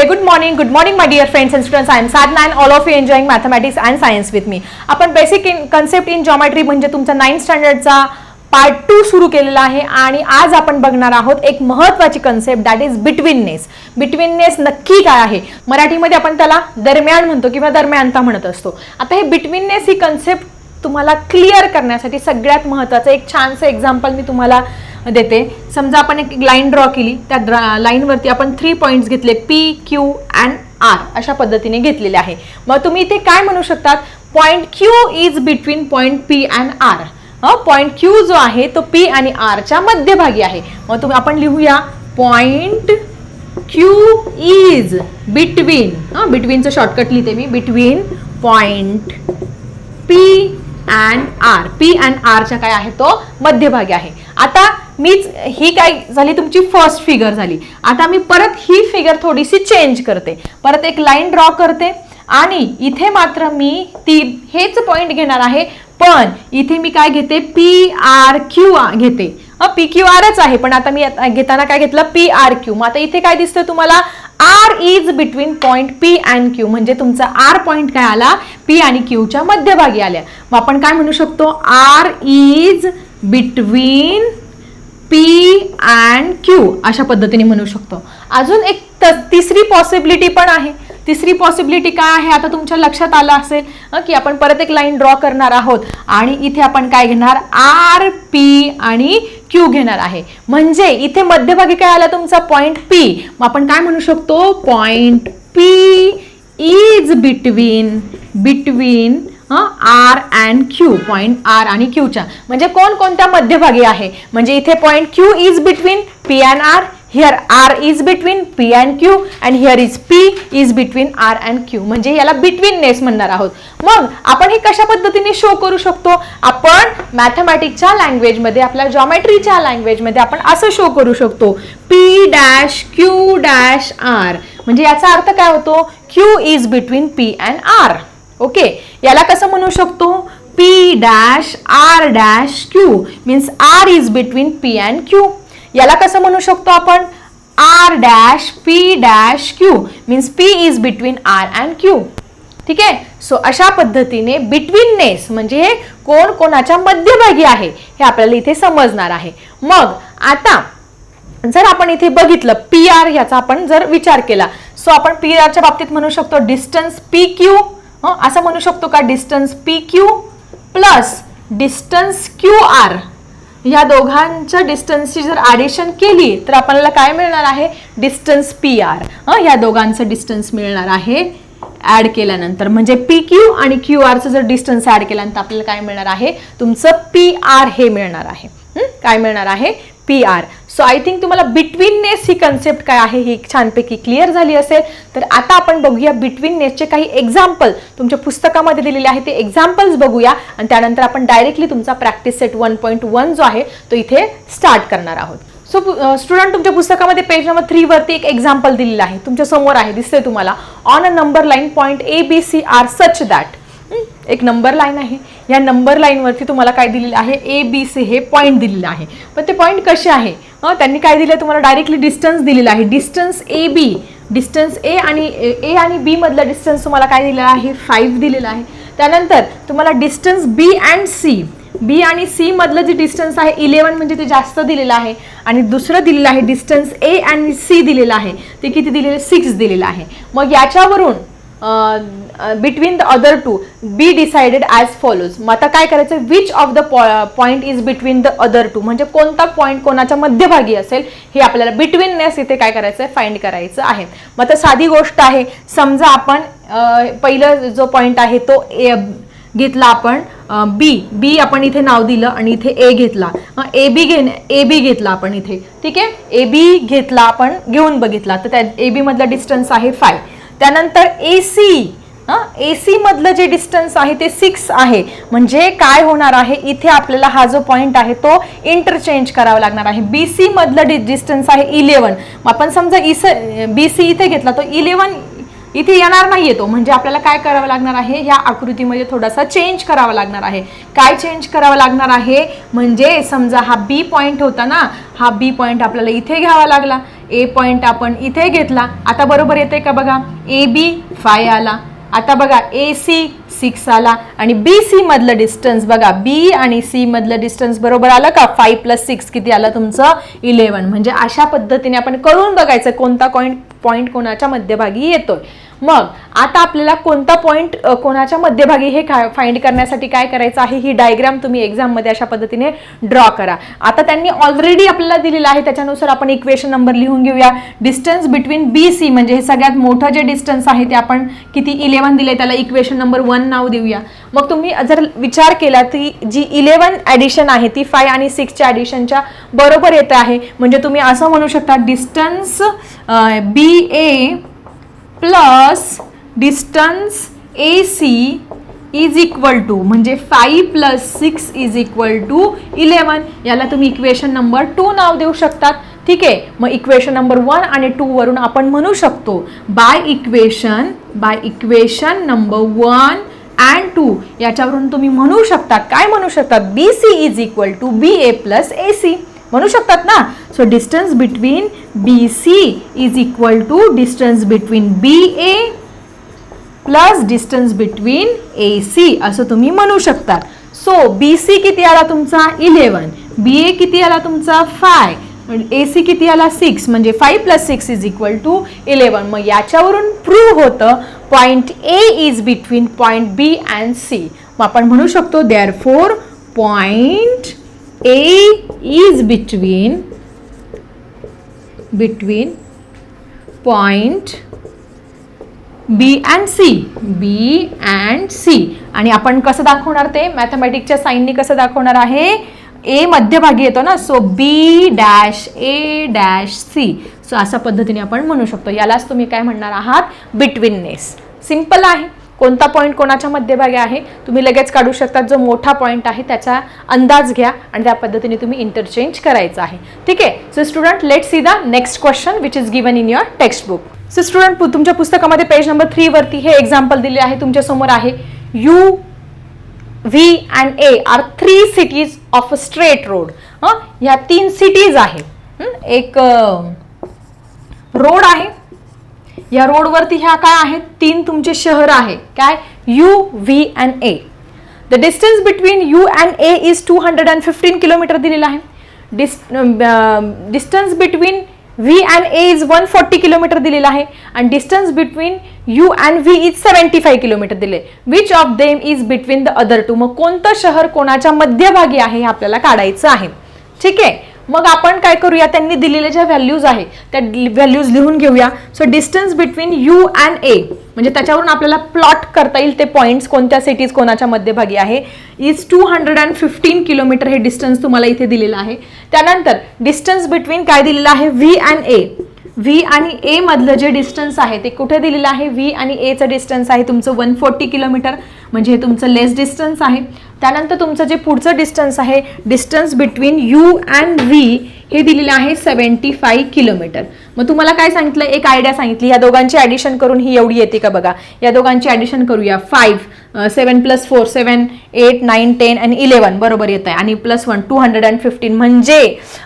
Hey good morning good morning my dear friends and students I am Sadna and all of you enjoying mathematics and science with me आपण basic in concept in geometry म्हणजे तुमचा ninth स्टँडर्डचा part two सुरू केलेला आहे आणि आज आपण बघणार आहोत एक महत्त्वाची concept that is betweenness. Betweenness नक्की काय आहे? मराठीमध्ये आपण त्याला दरम्यान म्हणतो किंवा दरम्यानता म्हणत असतो. आता हे बिटवीननेस ही कन्सेप्ट तुम्हाला क्लिअर करण्यासाठी सगळ्यात महत्त्वाचं एक छानसं एक्झाम्पल मी तुम्हाला देते. समजा आपण एक लाईन ड्रॉ केली त्या ड्रा लाईनवरती आपण थ्री पॉईंट्स घेतले पी क्यू अँड आर अशा पद्धतीने घेतलेले आहे. मग तुम्ही इथे काय म्हणू शकतात? Point Q is between point P and R point Q जो आहे तो पी आणि आरच्या मध्यभागी आहे. मग तुम्ही आपण लिहूया. पॉईंट क्यू इज बिटवीन हां बिटवीनचं शॉर्टकट लिहिते मी. Between point P and R P and आरच्या काय आहे? तो मध्यभागी आहे. आता मीच ही काय झाली तुमची फर्स्ट फिगर झाली. आता मी परत ही फिगर थोडीशी चेंज करते. परत एक लाईन ड्रॉ करते. आणि इथे मात्र मी ती हेच पॉईंट घेणार आहे. पण इथे मी काय घेते? पी आर क्यू घेते. पी क्यू आरच आहे पण आता मी आता घेताना काय घेतलं? पी आर क्यू मग आता इथे काय दिसतं तुम्हाला? R is between point P and Q म्हणजे तुमचा आर पॉईंट काय आला? पी आणि क्यूच्या मध्यभागी आल्या. मग आपण काय म्हणू शकतो? R is between P and Q अशा पद्धतीने म्हणू शकतो. अजून एक त- तिसरी पॉसिबिलिटी पण आहे. तिसरी पॉसिबिलिटी काय आहे? आता तुमच्या लक्षात आलं असेल हं, की आपण परत एक लाईन ड्रॉ करणार आहोत. आणि इथे आपण काय घेणार? आर पी आणि क्यू घेणार आहे. म्हणजे इथे मध्यभागी काय आला तुमचा? पॉईंट पी मग आपण काय म्हणू शकतो? Point P is between between R and Q point R आणि क्यूच्या म्हणजे कोण कोणत्या मध्यभागी आहे? म्हणजे इथे point Q is between P and R here R is between P and Q and here is P is between R and Q म्हणजे याला बिटवीननेस म्हणणार आहोत. मग आपण हे कशा पद्धतीने शो करू शकतो? आपण मॅथमॅटिकच्या लँग्वेजमध्ये आपल्या जॉमेट्रीच्या लँग्वेजमध्ये आपण असं शो करू शकतो. P dash Q dash R म्हणजे याचा अर्थ काय होतो? Q is between P and R okay याला कसं म्हणू शकतो? P dash R dash Q means R is between P and Q याला कसं म्हणू शकतो आपण? R dash P dash Q means P is between R and Q ठीक आहे? सो अशा पद्धतीने बिटवीननेस म्हणजे हे कोण कोणाच्या मध्यभागी आहे हे आपल्याला इथे समजणार आहे. मग आता जर आपण इथे बघितलं पी आर याचा आपण जर विचार केला सो आपण पी आरच्या बाबतीत म्हणू शकतो डिस्टन्स पी क्यू असं म्हणू शकतो का distance P Q plus distance Q R या दोघांच्या डिस्टन्सची जर ॲडिशन केली तर आपल्याला काय मिळणार आहे? डिस्टन्स पी आर ह्या दोघांचं डिस्टन्स मिळणार आहे ॲड केल्यानंतर. म्हणजे पी क्यू आणि क्यू आरचं जर डिस्टन्स ॲड केल्यानंतर आपल्याला काय मिळणार आहे? तुमचं पी आर हे मिळणार आहे. काय मिळणार आहे? P R so I think तुम्हाला बिटवीननेस ही कन्सेप्ट काय आहे ही छानपैकी क्लिअर झाली असेल. तर आता आपण बघूया बिटवीननेसचे काही एक्झाम्पल तुमच्या पुस्तकामध्ये दिलेले आहे ते एक्झाम्पल्स बघूया. आणि त्यानंतर आपण डायरेक्टली तुमचा practice set one point one जो आहे तो इथे स्टार्ट करणार आहोत. सो स्टुडंट तुमच्या पुस्तकामध्ये पेज नंबर थ्री वरती एक एक्झाम्पल दिलेलं आहे. तुमच्यासमोर आहे दिसतंय तुम्हाला. On a number line point A B C are such that एक नंबर लाईन आहे. या नंबर लाईनवरती तुम्हाला काय दिलेलं आहे? ए बी सी हे पॉईंट दिलेलं आहे. पण ते पॉईंट कसे आहे? हं, त्यांनी काय दिलं? तुम्हाला डायरेक्टली डिस्टन्स दिलेलं आहे. Distance A B distance A आणि ए आणि बीमधला डिस्टन्स तुम्हाला काय दिलेला आहे? फाईव्ह दिलेला आहे. त्यानंतर तुम्हाला distance B and C B आणि सी मधलं जे डिस्टन्स आहे इलेवन म्हणजे ते जास्त दिलेलं आहे. आणि दुसरं दिलेलं आहे डिस्टन्स ए आणि सी दिलेलं आहे. ते किती दिलेलं? सिक्स दिलेलं आहे. मग याच्यावरून between the other two be decided as follows मग आता काय करायचं? Which of the point is between the other two म्हणजे कोणता पॉईंट कोणाच्या मध्यभागी असेल हे आपल्याला बिटवीननेस इथे काय करायचं आहे फाइंड करायचं आहे. मग आता साधी गोष्ट आहे समजा आपण पहिलं जो पॉईंट आहे तो ए घेतला आपण बी बी आपण इथे नाव दिलं आणि इथे ए घेतला. ए बी घे ए बी घेतला आपण इथे. ठीक आहे? ए बी घेतला आपण घेऊन बघितला. तर त्या ए बीमधला डिस्टन्स आहे फाय त्यानंतर ए सी ए सी मधलं जे डिस्टन्स आहे ते सिक्स आहे. म्हणजे काय होणार आहे? इथे आपल्याला हा जो पॉईंट आहे तो इंटरचेंज करावा लागणार आहे. बी सी मधलं डिस्टन्स आहे इलेवन आपण समजा इस बी सी इथे घेतला तो इलेवन इथे येणार नाही येतो म्हणजे आपल्याला काय करावं लागणार आहे? ह्या आकृतीमध्ये थोडासा चेंज करावा लागणार आहे. काय चेंज करावं लागणार आहे? म्हणजे समजा हा बी पॉईंट होता ना हा बी पॉईंट आपल्याला इथे घ्यावा लागला. ए पॉइंट आपण इथे घेतला. आता बरोबर येते का बघा? ए बी फाय आला. आता बघा ए सी सिक्स आला. आणि बी सी मधलं डिस्टन्स बघा. बी आणि सी मधलं डिस्टन्स बरोबर आलं का? फाईव्ह प्लस सिक्स किती आलं तुमचं? इलेवन म्हणजे अशा पद्धतीने आपण करून बघायचं कोणता पॉईंट पॉईंट कोणाच्या मध्यभागी येतोय. मग आता आपल्याला कोणता पॉईंट कोणाच्या मध्यभागी हे फाइंड करण्यासाठी काय करायचं आहे? ही डायग्राम तुम्ही एक्झाममध्ये अशा पद्धतीने ड्रॉ करा. आता त्यांनी ऑलरेडी आपल्याला दिलेलं आहे. त्याच्यानुसार आपण इक्वेशन नंबर लिहून घेऊया. डिस्टन्स बिटवीन बी सी म्हणजे हे सगळ्यात मोठं जे डिस्टन्स आहे ते आपण किती इलेव्हन दिले त्याला इक्वेशन नंबर वन नाव देऊया. मग तुम्ही जर विचार केला ती जी इलेव्हन ॲडिशन आहे ती फाय आणि सिक्सच्या ॲडिशनच्या बरोबर येत आहे. म्हणजे तुम्ही असं म्हणू शकता distance B A plus distance A C is equal to म्हणजे five plus six is equal to eleven याला तुम्ही इक्वेशन नंबर टू नाव देऊ शकतात. ठीक आहे? मग इक्वेशन नंबर वन आणि टू वरून आपण म्हणू शकतो by equation by equation number one and two याच्यावरून तुम्ही म्हणू शकतात. काय म्हणू शकतात? B C is equal to B A plus A C म्हणू शकतात ना? So distance between B C is equal to distance between B A plus distance between A C असं तुम्ही म्हणू शकतात. सो बी सी किती आला तुमचा? इलेवन बी ए किती आला तुमचा? फाय ए सी किती आला? सिक्स म्हणजे five plus six is equal to eleven मग याच्यावरून प्रूव्ह होतं point A is between point B and C मग आपण म्हणू शकतो therefore point A is between between point B and C B and C आणि आपण कसं दाखवणार ते? मॅथमॅटिकच्या साईनने कसं दाखवणार आहे? ए मध्यभागी येतो ना? So B dash A dash C so अशा पद्धतीने आपण म्हणू शकतो. यालाच तुम्ही काय म्हणणार आहात? बिटवीननेस सिंपल आहे. कोणता पॉईंट कोणाच्या मध्यभागी आहे तुम्ही लगेच काढू शकता. जो मोठा पॉईंट आहे त्याचा अंदाज घ्या आणि त्या पद्धतीने तुम्ही इंटरचेंज करायचं आहे. ठीक आहे? So student let see the next question which is given in your textbook so student तुमच्या पुस्तकामध्ये पेज नंबर थ्रीवरती हे एक्झाम्पल दिले आहे. तुमच्यासमोर आहे. U V and A are three cities of a straight road हां? ह्या तीन सिटीज आहे. एक रोड आहे. या रोडवरती ह्या काय आहेत? तीन तुमचे शहर आहे. काय? U V and A the distance between U and A is two hundred and fifteen kilometre दिलेला आहे. Dis distance between V and A is one forty kilometre दिलेला आहे. आणि distance between U and V is seventy five kilometre दिले. Which of them is between the other two मग कोणतं शहर कोणाच्या मध्यभागी आहे हे आपल्याला काढायचं आहे. ठीक आहे? मग आपण काय करूया? त्यांनी दिलेल्या ज्या व्हॅल्यूज आहे त्या व्हॅल्यूज लिहून घेऊया. So distance between U and A म्हणजे त्याच्यावरून आपल्याला प्लॉट करता येईल ते पॉईंट्स कोणत्या सिटीज कोणाच्या मध्यभागी आहे. Is two hundred and fifteen kilometre हे डिस्टन्स तुम्हाला इथे दिलेलं आहे. त्यानंतर डिस्टन्स बिटवीन काय दिलेलं आहे? व्ही अँड ए व्ही आणि ए मधलं जे डिस्टन्स आहे ते कुठे दिलेलं आहे? व्ही आणि एचं डिस्टन्स आहे तुमचं वन फोर्टी किलोमीटर म्हणजे हे तुमचं लेस डिस्टन्स आहे. त्यानंतर तुमचं जे पुढचं डिस्टन्स आहे distance between U and V हे दिलेलं आहे सेवन्टी फाय किलोमीटर मग तुम्हाला काय सांगितलं? एक आयडिया सांगितली. या दोघांची ॲडिशन करून ही एवढी येते का बघा? या दोघांची ॲडिशन करूया. Five seven plus four seven eight nine ten आणि इलेवन बरोबर येत आहे. आणि plus one two hundred and fifteen म्हणजे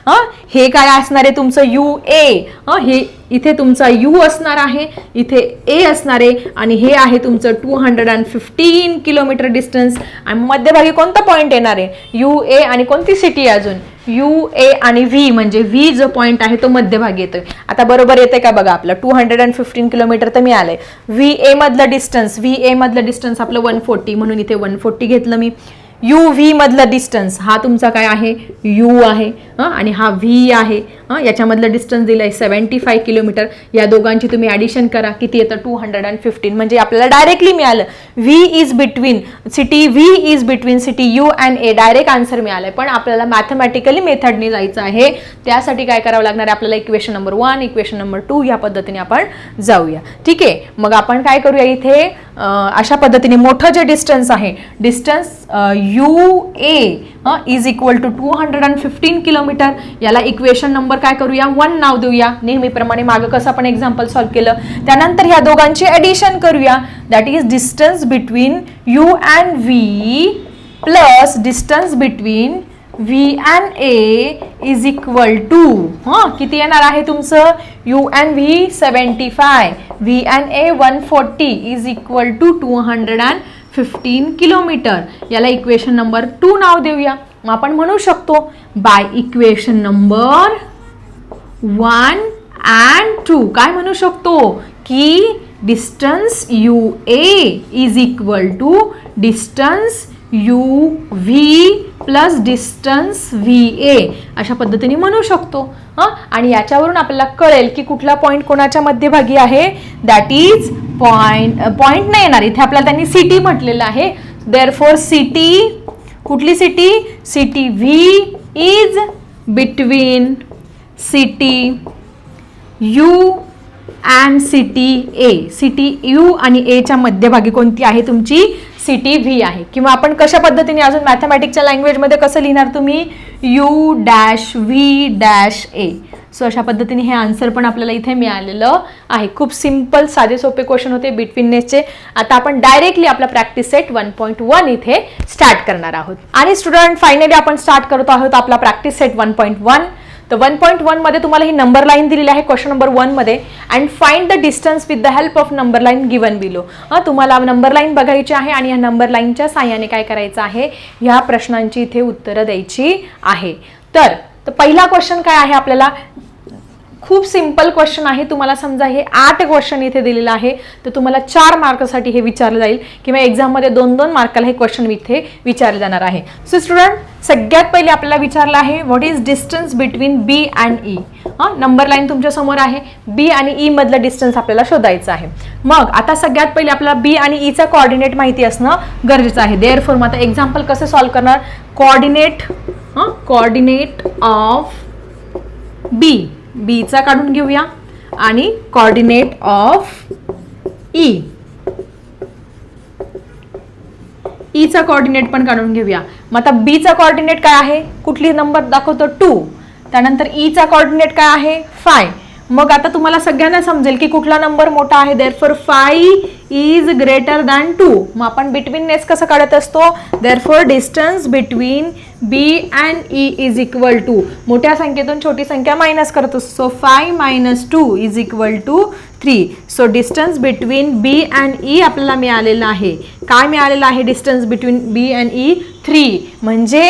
हं, हे काय असणार आहे तुमचं? यू ए हे इथे तुमचा यू असणार आहे इथे ए असणार आहे आणि हे आहे तुमचं two hundred and fifteen kilometre distance आणि मध्यभागी कोणता पॉईंट येणार आहे? यू ए आणि कोणती सिटी अजून? यू ए आणि व्ही म्हणजे व्ही जो पॉईंट आहे तो मध्यभागी येतोय. आता बरोबर येते का बघा आपलं? Two hundred and fifteen kilometre तर मिळालंय व्ही ए मधलं डिस्टन्स व्ही ए मधलं डिस्टन्स आपलं वन फोर्टी म्हणून इथे वन फोर्टी घेतलं मी. यू व्ही मधलं डिस्टन्स हा तुमचा काय आहे? यू आहे. हं, आणि हा व्ही आहे. हां याच्यामधलं डिस्टन्स दिलं आहे सेवन्टी फाय किलोमीटर या दोघांची तुम्ही ॲडिशन करा. किती येतं टू हंड्रेड अँड फिफ्टीन म्हणजे आपल्याला डायरेक्टली मिळालं. V is between city V is between city U and A direct answer मिळालं पण आपल्याला मॅथमॅटिकली मेथडने जायचं आहे. त्यासाठी काय करावं लागणार आहे आपल्याला? Equation number one equation number two या पद्धतीने आपण जाऊया. ठीक आहे? मग आपण काय करूया इथे? अशा पद्धतीने मोठं जे डिस्टन्स आहे distance U A is equal to two hundred and fifteen kilometre याला इक्वेशन नंबर काय करूया? वन नाव देऊया. नेहमीप्रमाणे मागं कसं आपण एक्झाम्पल सॉल्व्ह केलं? त्यानंतर ह्या दोघांची ॲडिशन करूया. That is distance between U and V plus distance between V and A is equal to हां किती येणार आहे तुमचं? U and V seventy five V and A one forty is equal to two hundred and fifteen kilometre याला equation number two नाव देऊया. मग आपण म्हणू शकतो by equation number one and two काय म्हणू शकतो? की distance U A is equal to distance U V plus distance V A अशा पद्धतीने म्हणू शकतो. हां? आणि याच्यावरून आपल्याला कळेल की कुठला पॉईंट कोणाच्या मध्यभागी आहे? दॅट इज पॉईंट पॉईंट नाही येणार. इथे आपल्याला त्यांनी सिटी म्हटलेलं आहे. देअर फोर सिटी कुठली city city V is between city U and city A. City U आणि एच्या मध्यभागी कोणती आहे? तुमची सिटी व्ही आहे. किंवा आपण कशा पद्धतीने अजून मॅथमॅटिकच्या लँग्वेजमध्ये कसं लिहिणार तुम्ही? U dash V dash A. So अशा पद्धतीने हे आन्सर पण आपल्याला इथे मिळालेलं आहे. खूप सिंपल साधे सोपे क्वेश्चन होते बिटवीननेसचे आता आपण डायरेक्टली आपला practice set one point one इथे स्टार्ट करणार आहोत. आणि स्टुडंट फायनली आपण स्टार्ट करत आहोत आपला practice set one point one तर वन पॉईंट वनमध्ये तुम्हाला ही नंबर लाईन दिलेली आहे क्वेश्चन नंबर वनमध्ये and find the distance with the help of number line given below हां तुम्हाला नंबर लाईन बघायची आहे आणि या नंबर लाईनच्या साह्याने काय करायचं आहे? ह्या प्रश्नांची इथे उत्तरं द्यायची आहे. तर तर पहिला क्वेश्चन काय आहे आपल्याला? खूप सिंपल क्वेश्चन आहे. तुम्हाला समजा हे आठ क्वेश्चन इथे दिलेलं आहे. तर तुम्हाला चार मार्कसाठी हे विचारलं जाईल किंवा एक्झाममध्ये दोन दोन मार्काला हे क्वेश्चन इथे विचारले जाणार आहे. सो स्टुडंट सगळ्यात पहिले आपल्याला विचारलं आहे what is distance between B and E हां नंबर लाईन तुमच्यासमोर आहे. बी आणि ई मधलं डिस्टन्स आपल्याला शोधायचं आहे. मग आता सगळ्यात पहिले आपल्याला बी आणि e ईचा कॉर्डिनेट माहिती असणं गरजेचं आहे. देअर फॉर मग आता एक्झाम्पल कसं सॉल्व्ह करणार? कॉर्डिनेट हां कॉर्डिनेट ऑफ बी बीचा काढून घेऊया. आणि कॉर्डिनेट ऑफ ई ईचा कॉर्डिनेट पण काढून घेऊया. मग आता बीचा कॉर्डिनेट काय आहे? कुठली नंबर दाखवतो? टू त्यानंतर e ईचा कॉर्डिनेट काय आहे? फाय मग आता तुम्हाला सगळ्यांना समजेल की कुठला नंबर मोठा आहे. Therefore five is greater than two मग आपण बिटवीन नेस कसं काढत असतो? Therefore distance between B and E is equal to मोठ्या संख्येतून छोटी संख्या मायनस करत असतो. So five minus two is equal to three so distance between B and E आपल्याला मिळालेलं आहे. काय मिळालेलं आहे? Distance between B and E three म्हणजे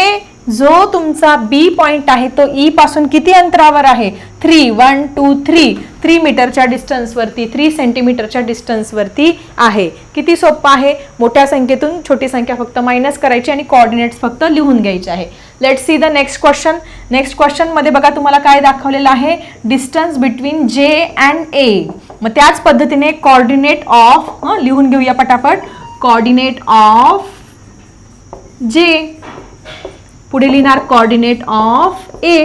जो तुमचा बी पॉइंट आहे तो ई पासून किती अंतरावर आहे? Three one two three three मीटरच्या डिस्टन्सवरती थ्री सेंटीमीटरच्या डिस्टन्सवरती आहे. किती सोपं आहे? मोठ्या संख्येतून छोटी संख्या फक्त मायनस करायची आणि कॉर्डिनेट्स फक्त लिहून घ्यायचे आहे. Let see the next question next क्वेश्चनमध्ये बघा तुम्हाला काय दाखवलेलं आहे? Distance between J and A मग त्याच पद्धतीने कॉर्डिनेट ऑफ लिहून घेऊया पटापट. कॉर्डिनेट ऑफ जे पुढे लिहिणार कॉर्डिनेट ऑफ ए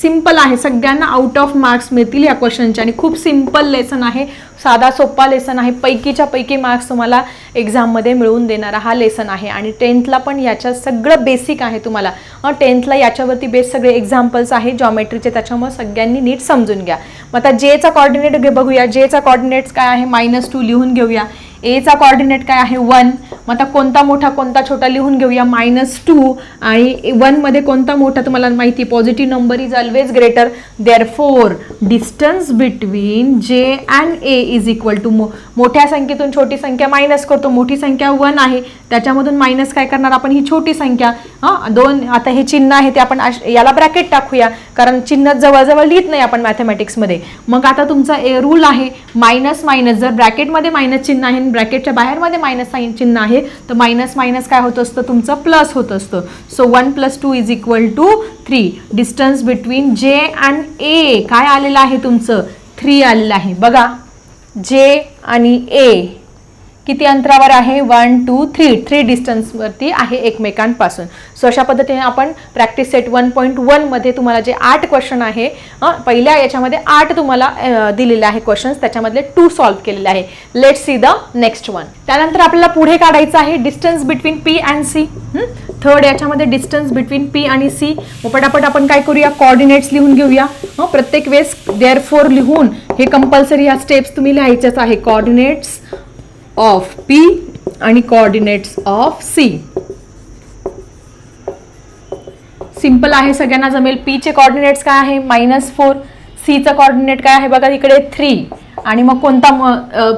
सिंपल आहे. सगळ्यांना आउट ऑफ मार्क्स मिळतील या क्वेश्चनचे आणि खूप सिंपल लेसन आहे. साधा सोपा लेसन आहे. पैकीच्या पैकी मार्क्स तुम्हाला एक्झाममध्ये मिळवून देणारा हा लेसन आहे. आणि टेन्थला पण याच्यात सगळं बेसिक आहे तुम्हाला. टेन्थला याच्यावरती बेस सगळे एक्झाम्पल्स आहे जॉमेट्रीचे त्याच्यामुळे सगळ्यांनी नीट समजून घ्या. मग आता जेचा कॉर्डिनेट बघूया. जेचा कॉर्डिनेट्स काय आहे? मायनस टू लिहून घेऊया. एचा कॉर्डिनेट काय आहे? वन मग आता कोणता मोठा कोणता छोटा लिहून घेऊया. मायनस टू आणि वनमध्ये कोणता मोठा तुम्हाला माहिती positive number is always greater therefore distance between J and A is equal to मो मोठ्या संख्येतून छोटी संख्या मायनस करतो. मोठी संख्या वन आहे. त्याच्यामधून मायनस काय करणार आपण? ही छोटी संख्या. हां? दोन आता हे चिन्ह आहे ते आपण याला ब्रॅकेट टाकूया. कारण चिन्ह जवळजवळ लिहित नाही आपण मॅथमॅटिक्समध्ये मग आता तुमचा रूल आहे. मायनस मायनस जर ब्रॅकेटमध्ये मायनस चिन्ह आहे ब्रॅकेटच्या बाहेरमध्ये मायनस साईन चिन्ह आहे तर मायनस मायनस काय होत असतं? तुमचं प्लस होत असतं. So one plus two is equal to three distance between J and A काय आलेलं आहे तुमचं? थ्री आलेलं आहे. बघा जे आणि ए किती अंतरावर आहे? वन टू थ्री थ्री डिस्टन्सवरती आहे एकमेकांपासून. सो अशा पद्धतीने आपण प्रॅक्टिस सेट वन पॉईंट वनमध्ये तुम्हाला जे आठ क्वेश्चन आहे पहिल्या याच्यामध्ये आठ तुम्हाला दिलेले आहे क्वेश्चन्स त्याच्यामधले टू सॉल्व्ह केलेले आहे. Let see the next one त्यानंतर आपल्याला पुढे काढायचं आहे distance between P and C third याच्यामध्ये डिस्टन्स बिटवीन पी आणि सी पटापट आपण काय करूया? कॉर्डिनेट्स लिहून घेऊया. प्रत्येक वेळेस देअर फोर लिहून हे कंपल्सरी ह्या स्टेप्स तुम्ही लिहायच्याच आहे. कॉर्डिनेट्स ऑफ पी आणि कोऑर्डिनेट्स ऑफ सी सिंपल आहे सगळ्यांना जमेल. पीचे कॉर्डिनेट्स काय आहे? मायनस फोर सीचं कॉर्डिनेट काय आहे? बघा इकडे थ्री आणि मग कोणता म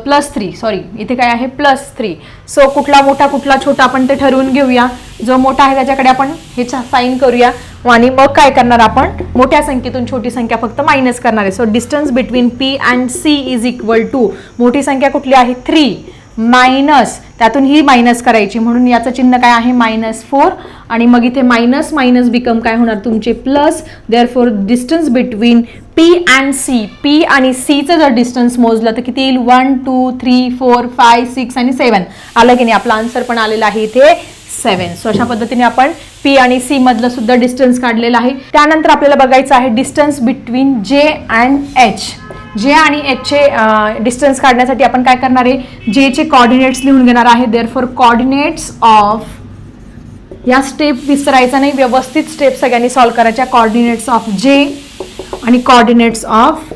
प्लस थ्री सॉरी इथे काय आहे? प्लस थ्री सो कुठला मोठा कुठला छोटा आपण ते ठरवून घेऊया. जो मोठा आहे त्याच्याकडे आपण हे साईन करूया. आणि मग काय करणार आपण? मोठ्या संख्येतून छोटी संख्या फक्त मायनस करणार आहे. So distance between P and C is equal to मोठी संख्या कुठली आहे? थ्री मायनस त्यातून ही मायनस करायची. म्हणून याचं चिन्ह काय आहे? Minus four. आणि मग इथे मायनस मायनस बिकम काय होणार? तुमचे plus therefore distance between P and C P आणि सीचं जर डिस्टन्स मोजलं तर किती येईल? One two three four five six आणि सेवन आलं की नाही? आपला आन्सर पण आलेला आहे इथे सेवन सो अशा पद्धतीने आपण पी आणि सी मधलं सुद्धा डिस्टन्स काढलेलं आहे. त्यानंतर आपल्याला बघायचं आहे distance between J and H J आणि एचचे डिस्टन्स काढण्यासाठी आपण काय करणार आहे? जेचे कॉर्डिनेट्स लिहून घेणार आहे. देअर फॉर कॉर्डिनेट्स ऑफ या स्टेप विसरायचा नाही. व्यवस्थित स्टेप सगळ्यांनी सॉल्व्ह करायच्या. कॉर्डिनेट्स ऑफ जे आणि कॉर्डिनेट्स ऑफ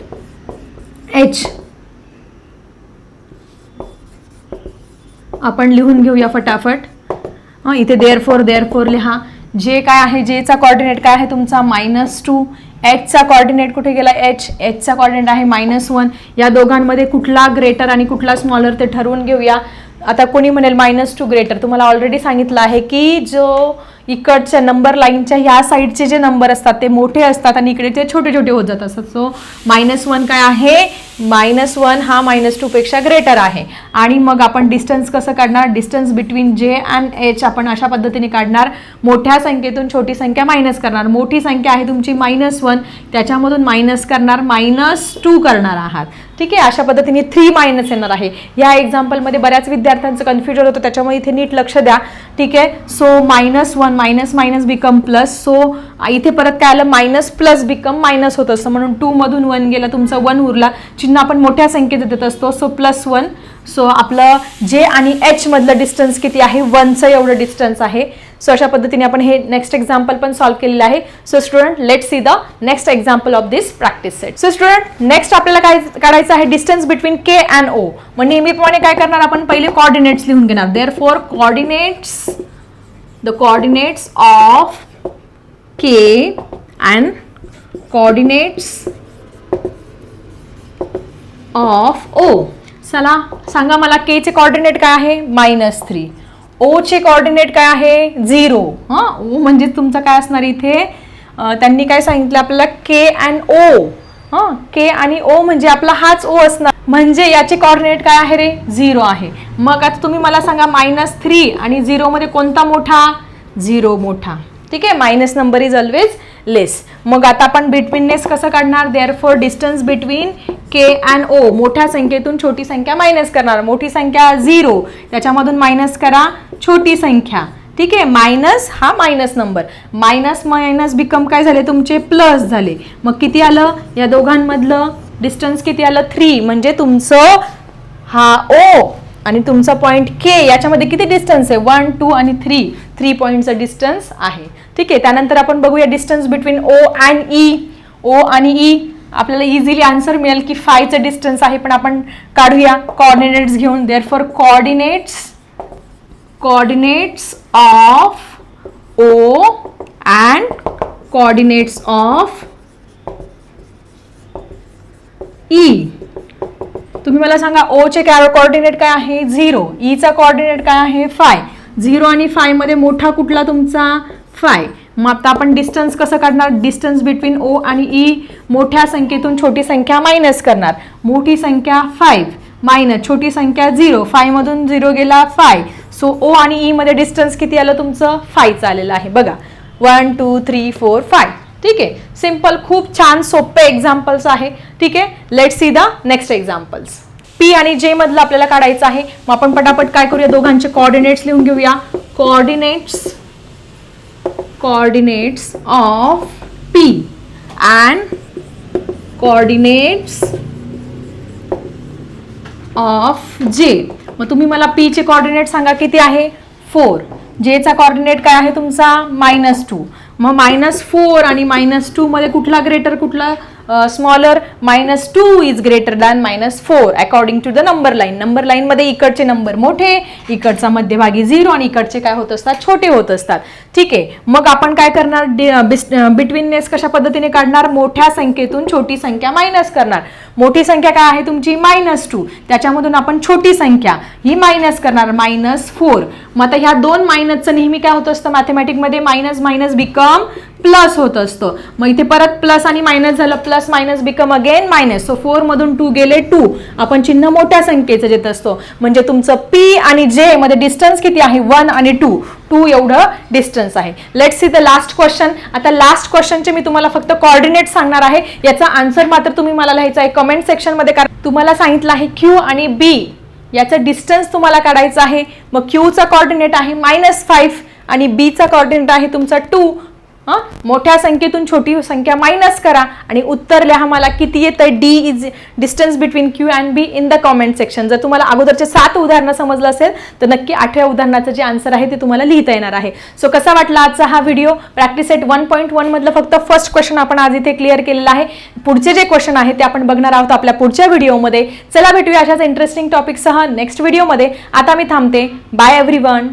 एच आपण लिहून घेऊया फटाफट. हां इथे देअर फोर देअर फोर लिहा. जे काय आहे? जेचा कॉर्डिनेट काय आहे? तुमचा मायनस टू एचचा कॉर्डिनेट कुठे गेला? एच एचचा कॉर्डिनेट आहे मायनस वन या दोघांमध्ये कुठला ग्रेटर आणि कुठला स्मॉलर ते ठरवून घेऊया. आता कोणी म्हणेल मायनस टू ग्रेटर तुम्हाला ऑलरेडी सांगितलं आहे की जो इकडच्या नंबर लाईनच्या ह्या साईडचे जे नंबर असतात ते मोठे असतात आणि इकडे ते छोटे छोटे होत जात असतात सो मायनस वन काय आहे? मायनस वन हा मायनस टूपेक्षा ग्रेटर आहे. आणि मग आपण डिस्टन्स कसं काढणार? Distance between J and H आपण अशा पद्धतीने काढणार. मोठ्या संख्येतून छोटी संख्या मायनस करणार. मोठी संख्या आहे तुमची मायनस वन त्याच्यामधून मायनस करणार मायनस टू करणार आहात. ठीक आहे? अशा पद्धतीने थ्री मायनस येणार आहे. या एक्झाम्पलमध्ये बऱ्याच विद्यार्थ्यांचं कन्फ्युजन होतं त्याच्यामुळे इथे नीट लक्ष द्या. ठीक आहे? So minus one minus minus become plus so इथे परत काय आलं? मायनस प्लस बिकम मायनस होत. असतं म्हणून टू मधून वन गेला तुमचा वन उरला. चिन्ह आपण मोठ्या संख्येत देत असतो. सो प्लस वन सो आपलं जे आणि एचमधलं डिस्टन्स किती आहे? वनचं एवढं डिस्टन्स आहे. सो अशा पद्धतीने आपण हे नेक्स्ट एक्झाम्पल पण सॉल्व्ह केलेलं आहे. So student let see the next example of this practice set so student next आपल्याला काय काढायचं आहे? Distance between K and O मग नेहमीप्रमाणे काय करणार आपण? पहिले कॉर्डिनेट्स लिहून घेणार. Therefore coordinates the coordinates of k and coordinates of o. चला सांगा मला केचे कॉर्डिनेट काय आहे? मायनस थ्री ओचे कॉर्डिनेट काय आहे? झिरो हां? ओ म्हणजे तुमचं काय असणार इथे? त्यांनी काय सांगितलं आपल्याला? के अँड ओ हां के आणि ओ म्हणजे आपला हाच ओ असणार. म्हणजे याचे कॉर्डिनेट काय आहे रे? झिरो आहे. मग आता तुम्ही मला सांगा मायनस थ्री आणि झिरोमध्ये कोणता मोठा? झिरो मोठा. ठीक आहे? Minus number is always less मग आता आपण बिटवीननेस कसं काढणार? Therefore distance between K and O मोठ्या संख्येतून छोटी संख्या मायनस करणार. मोठी संख्या झिरो त्याच्यामधून मायनस करा. छोटी संख्या. ठीक आहे मायनस हा minus number minus minus become काय झाले तुमचे? प्लस झाले. मग किती आलं? या दोघांमधलं डिस्टन्स किती आलं? थ्री म्हणजे तुमचं हा ओ आणि तुमचा पॉईंट के याच्यामध्ये किती डिस्टन्स आहे? वन टू आणि थ्री थ्री पॉईंटचं डिस्टन्स आहे. ठीक आहे त्यानंतर आपण बघूया distance between O and E O आणि ई आपल्याला इझिली आन्सर मिळेल की फायचं डिस्टन्स आहे पण आपण काढूया. कॉर्डिनेट्स घेऊन. Therefore coordinates coordinates of O and coordinates of E. तुम्ही मला सांगा ओचे चे काय कॉर्डिनेट काय आहे? झिरो ईचा कॉर्डिनेट काय आहे? फाय झिरो आणि फायमध्ये मोठा कुठला तुमचा? फाय मग आता आपण डिस्टन्स कसं काढणार? डिस्टन्स बिटवीन ओ आणि ई मोठ्या संख्येतून छोटी संख्या मायनस करणार. मोठी संख्या फाईव्ह मायनस छोटी संख्या झिरो फायमधून झिरो गेला फाय सो ओ आणि ई मध्ये डिस्टन्स किती आलं तुमचं? फायचं आलेलं आहे. बघा. One two three four five ठीक आहे? सिंपल खूप छान सोपे एक्झाम्पल्स आहे. ठीक आहे? Let see the next examples P आणि जे मधलं आपल्याला काढायचं आहे. मग आपण पटापट काय करूया? दोघांचे कॉर्डिनेट्स लिहून घेऊया. Coordinates coordinates of P. And coordinates of J. मग तुम्ही मला पीचे चे कॉर्डिनेट सांगा किती आहे? फोर जेचा कॉर्डिनेट काय आहे तुमचा? मायनस टू मग मायनस फोर आणि मायनस टू मध्ये कुठला ग्रेटर कुठला smaller minus two is greater than minus four according to the number line number लाईनमध्ये इकडचे नंबर मोठे इकडचा मध्यभागी झिरो आणि इकडचे काय होत असतात? छोटे होत असतात. ठीक आहे. मग आपण काय करणार? बिटवीननेस कशा पद्धतीने काढणार? मोठ्या संख्येतून छोटी संख्या मायनस करणार. मोठी संख्या काय आहे तुमची? मायनस टू त्याच्यामधून आपण छोटी संख्या ही मायनस करणार. मायनस फोर मग आता ह्या दोन मायनसचं नेहमी काय होत असतं? मॅथमॅटिकमध्ये मायनस मायनस बिकम प्लस होत असतं. मग इथे परत प्लस आणि मायनस झालं plus minus become again minus so four मधून टू गेले टू आपण चिन्ह मोठ्या संख्येचं देत असतो. म्हणजे तुमचं पी आणि जे मध्ये डिस्टन्स किती आहे? वन आणि टू टू एवढं डिस्टन्स आहे. Let see the last question आता लास्ट क्वेश्चनचे मी तुम्हाला फक्त कॉर्डिनेट सांगणार आहे. याचा आन्सर मात्र तुम्ही मला लिहायचा आहे कमेंट सेक्शनमध्ये कारण तुम्हाला सांगितलं आहे क्यू आणि बी याचं डिस्टन्स तुम्हाला काढायचं आहे. मग क्यूचा कॉर्डिनेट आहे मायनस फाईव्ह आणि बीचा कॉर्डिनेट आहे तुमचा टू हां? मोठ्या संख्येतून छोटी संख्या मायनस करा. आणि उत्तर लिहा मला किती येतं D is distance between Q and B in the comment section जर तुम्हाला अगोदरचे सात उदाहरणं समजलं असेल तर नक्की आठव्या उदाहरणाचं जे आन्सर आहे ते तुम्हाला लिहिता येणार आहे. सो कसा वाटला आजचा हा video practice set one point वनमधलं फक्त फर्स्ट क्वेश्चन आपण आज इथे क्लिअर केलेलं आहे. पुढचे जे क्वेश्चन आहे ते आपण बघणार आहोत आपल्या पुढच्या व्हिडिओमध्ये चला भेटूया अशाच इंटरेस्टिंग टॉपिकसह नेक्स्ट व्हिडिओमध्ये आता मी थांबते. Bye every one